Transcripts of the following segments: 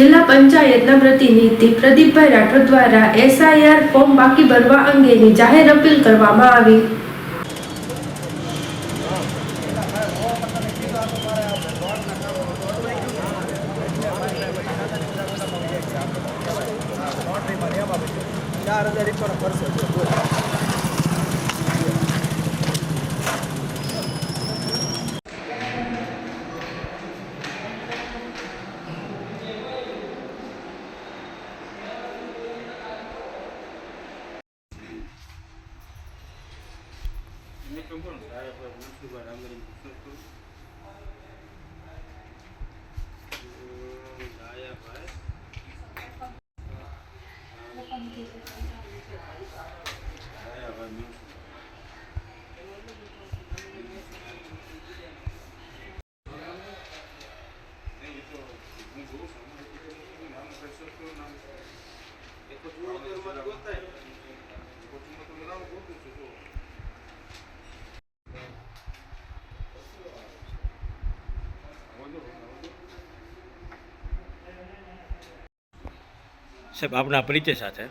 પંચાયતના પ્રતિનિધિ પ્રદીપભાઈ રાઠોડ દ્વારા એસઆઈઆર ફોર્મ બાકી ભરવા અંગેની જાહેર અપીલ કરવામાં આવી. ચાર હજાર એકસો ખર્ચો સાહેબ, આપના પરિચય સાથે.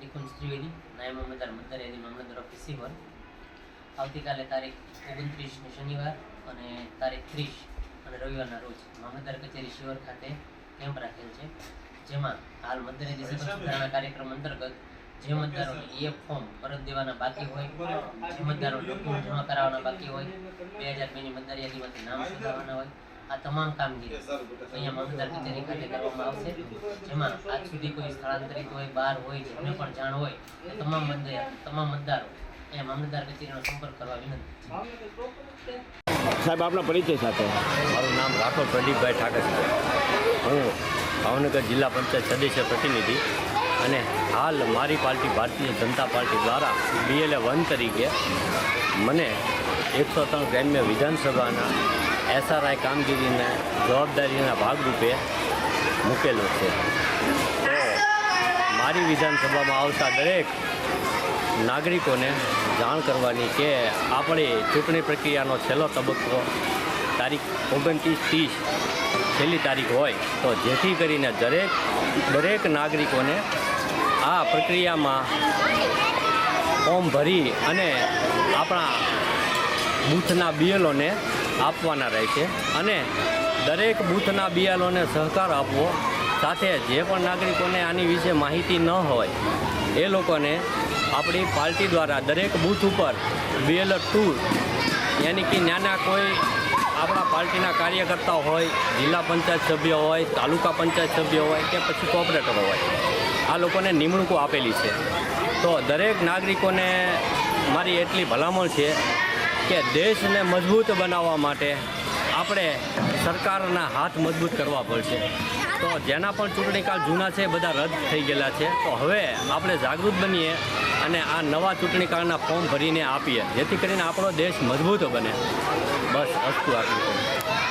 નિકુંજ ત્રિવેદી, નાયબ મામલતદાર મતદાર મામલતદાર આવતીકાલે તારીખ ઓગણત્રીસ શનિવાર અને તારીખ ત્રીસ અને રવિવારના રોજ મામલતદાર કચેરી શિવર ખાતે કેમ્પ રાખેલ છે, જેમાં હાલ મતદાર સુધારણા કાર્યક્રમ અંતર્ગત જે મતદારોને ઈએફ ફોર્મ પરત દેવાના બાકી હોય, જે મતદારો ડોક્યુમેન્ટ જમા કરાવવાના બાકી હોય, બે હજાર બેની મતદાર યાદીમાંથી નામ સુધારવાના હોય આ તમામ કામગીરી અહીંયા મામલતદાર કચેરી ખાતે કરવામાં આવશે. જેમાં આજ સુધી કોઈ સ્થળાંતરિત હોય બહાર હોય જેમને પણ જાણ હોય એ તમામ મતદાર તમામ મતદારો અહીંયા મામલતદાર કચેરીનો સંપર્ક કરવા વિનંતી. સાહેબ આપના પરિચય સાથે. મારું નામ રાઠોડ પ્રદીપભાઈ ઠાકર હું ભાવનગર જિલ્લા પંચાયત સદસ્ય પ્રતિનિધિ અને હાલ મારી પાર્ટી ભારતીય જનતા પાર્ટી દ્વારા બીએલએ વન તરીકે મને એકસો ત્રણ ગ્રામ્ય વિધાનસભાના એસઆરઆઈ કામગીરીને જવાબદારીના ભાગરૂપે મૂકેલો છે. તો મારી વિધાનસભામાં આવતા દરેક નાગરિકોને જાણ કરવાની કે આપણી ચૂંટણી પ્રક્રિયાનો છેલ્લો તબક્કો તારીખ ઓગણત્રીસ ત્રીસ છેલ્લી તારીખ હોય તો જેથી કરીને દરેક દરેક નાગરિકોને આ પ્રક્રિયામાં ફોર્મ ભરી અને આપણા બૂથના બીએલઓને આપવાના રહેશે અને દરેક બૂથના બિયાલોને સહકાર આપવો સાથે જે પણ નાગરિકોને આની વિશે માહિતી ન હોય, એ લોકોને આપણી પાર્ટી દ્વારા દરેક બૂથ ઉપર બીએલઓ ટુ યાની કે નાના કોઈ આપણા પાર્ટીના કાર્યકર્તા હોય, જિલ્લા પંચાયત સભ્ય હોય, તાલુકા પંચાયત સભ્ય હોય કે પછી કોર્પોરેટરો હોય, આ લોકોને નિમણૂકો આપેલી છે. તો દરેક નાગરિકોને મારી એટલી ભલામણ છે કે દેશને મજબૂત બનાવવા માટે આપણે સરકારના હાથ મજબૂત કરવા પડશે. તો જેના પણ ચૂંટણીકાળ જૂના છે, બધા રદ થઈ ગયેલા છે. તો હવે આપણે જાગૃત બનીએ અને આ નવા ચૂંટણીકાળના ફોર્મ ભરીને આપીએ, જેથી કરીને આપણો દેશ મજબૂત બને. બસ, અસ્તુ છે